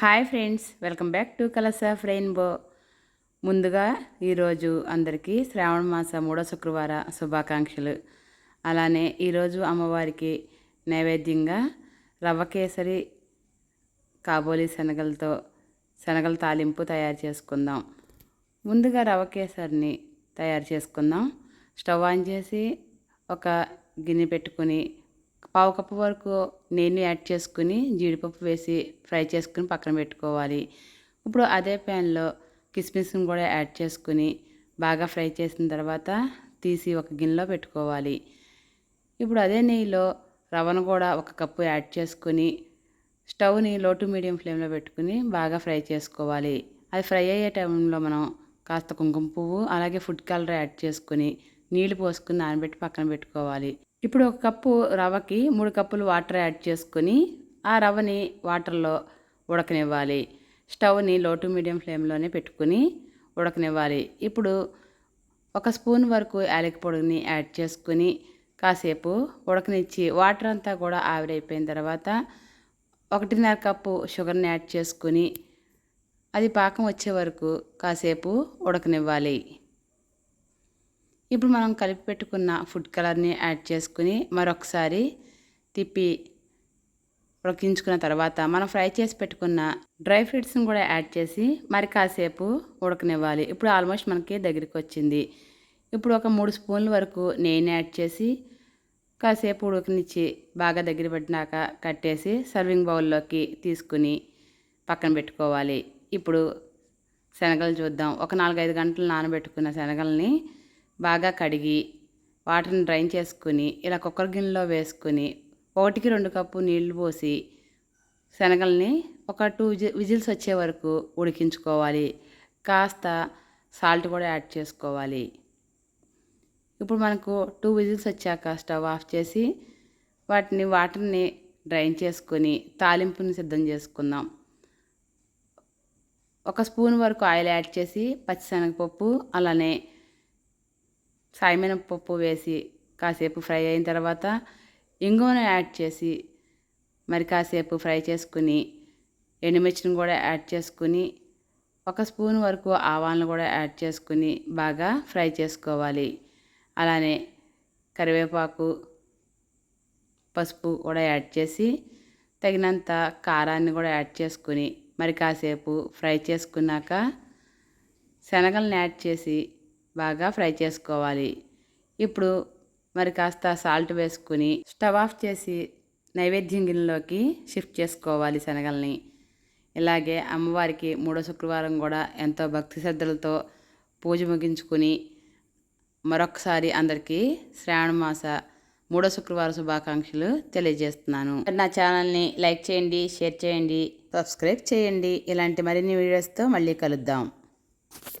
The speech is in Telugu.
Hi friends welcome back to colours of rainbow. ముందుగా ఈరోజు అందరికీ శ్రావణ మాస మూడో శుక్రవార శుభాకాంక్షలు. అలానే ఈరోజు అమ్మవారికి నైవేద్యంగా రవ్వ కేసరి కాబోలి శనగలతో శనగల తాలింపు తయారు చేసుకుందాం. ముందుగా రవ్వ కేసరిని తయారు చేసుకుందాం. స్టవ్ ఆన్ చేసి ఒక గిన్నె పెట్టుకొని పావు కప్పు వరకు నెయ్యిని యాడ్ చేసుకుని జీడిపప్పు వేసి ఫ్రై చేసుకుని పక్కన పెట్టుకోవాలి. ఇప్పుడు అదే ప్యాన్లో కిస్మిస్ని కూడా యాడ్ చేసుకుని బాగా ఫ్రై చేసిన తర్వాత తీసి ఒక గిన్నెలో పెట్టుకోవాలి. ఇప్పుడు అదే నెయ్యిలో రవ్వను కూడా ఒక కప్పు యాడ్ చేసుకుని స్టవ్ని లో టు మీడియం ఫ్లేమ్లో పెట్టుకుని బాగా ఫ్రై చేసుకోవాలి. అది ఫ్రై అయ్యే టైంలో మనం కాస్త కుంకుమ పువ్వు అలాగే ఫుడ్ కలర్ యాడ్ చేసుకుని నీళ్ళు పోసుకుని నానబెట్టి పక్కన పెట్టుకోవాలి. ఇప్పుడు ఒక కప్పు రవ్వకి మూడు కప్పులు వాటర్ యాడ్ చేసుకుని ఆ రవ్వని వాటర్లో ఉడకనివ్వాలి. స్టవ్ని లో టు మీడియం ఫ్లేమ్లోనే పెట్టుకుని ఉడకనివ్వాలి. ఇప్పుడు ఒక స్పూన్ వరకు యాలకి పొడిని యాడ్ చేసుకుని కాసేపు ఉడకనిచ్చి వాటర్ అంతా కూడా ఆవిరైపోయిన తర్వాత ఒకటిన్నర కప్పు షుగర్ని యాడ్ చేసుకుని అది పాకం వచ్చే వరకు కాసేపు ఉడకనివ్వాలి. ఇప్పుడు మనం కలిపి పెట్టుకున్న ఫుడ్ కలర్ని యాడ్ చేసుకుని మరొకసారి తిప్పి ఉడికించుకున్న తర్వాత మనం ఫ్రై చేసి పెట్టుకున్న డ్రై ఫ్రూట్స్ని కూడా యాడ్ చేసి మరి కాసేపు ఉడకనివ్వాలి. ఇప్పుడు ఆల్మోస్ట్ మనకి దగ్గరికి వచ్చింది. ఇప్పుడు ఒక మూడు స్పూన్ల వరకు నెయ్యిని యాడ్ చేసి కాసేపు ఉడకనిచ్చి బాగా దగ్గర పెట్టినాక కట్టేసి సర్వింగ్ బౌల్లోకి తీసుకుని పక్కన పెట్టుకోవాలి. ఇప్పుడు శనగలు చూద్దాం. ఒక నాలుగైదు గంటలు నానబెట్టుకున్న శనగల్ని బాగా కడిగి వాటర్ని డ్రైన్ చేసుకుని ఇలా కుక్కర్ గిన్నెలో వేసుకుని ఒకటికి రెండు కప్పు నీళ్ళు పోసి శనగల్ని ఒక టూ విజిల్స్ వచ్చే వరకు ఉడికించుకోవాలి. కాస్త సాల్ట్ కూడా యాడ్ చేసుకోవాలి. ఇప్పుడు మనకు టూ విజిల్స్ వచ్చాక స్టవ్ ఆఫ్ చేసి వాటిని వాటర్ని డ్రైన్ చేసుకొని తాలింపుని సిద్ధం చేసుకుందాం. ఒక స్పూన్ వరకు ఆయిల్ యాడ్ చేసి పచ్చిశనగపప్పు అలానే పప్పు వేసి కాసేపు ఫ్రై అయిన తర్వాత ఇంగువను యాడ్ చేసి మరి కాసేపు ఫ్రై చేసుకుని ఎండుమిర్చిని కూడా యాడ్ చేసుకుని ఒక స్పూన్ వరకు ఆవాలను కూడా యాడ్ చేసుకుని బాగా ఫ్రై చేసుకోవాలి. అలానే కరివేపాకు పసుపు కూడా యాడ్ చేసి తగినంత కారాన్ని కూడా యాడ్ చేసుకుని మరి కాసేపు ఫ్రై చేసుకున్నాక శనగలను యాడ్ చేసి బాగా ఫ్రై చేసుకోవాలి. ఇప్పుడు మరి కాస్త సాల్ట్ వేసుకుని స్టవ్ ఆఫ్ చేసి నైవేద్యం గిన్నెలోకి షిఫ్ట్ చేసుకోవాలి శనగల్ని. ఇలాగే అమ్మవారికి మూడో శుక్రవారం కూడా ఎంతో భక్తి శ్రద్ధలతో పూజ ముగించుకుని మరొకసారి అందరికీ శ్రావణ మాస మూడో శుక్రవారం శుభాకాంక్షలు తెలియజేస్తున్నాను. నా ఛానల్ని లైక్ చేయండి షేర్ చేయండి సబ్స్క్రైబ్ చేయండి. ఇలాంటి మరిన్ని వీడియోస్తో మళ్ళీ కలుద్దాం.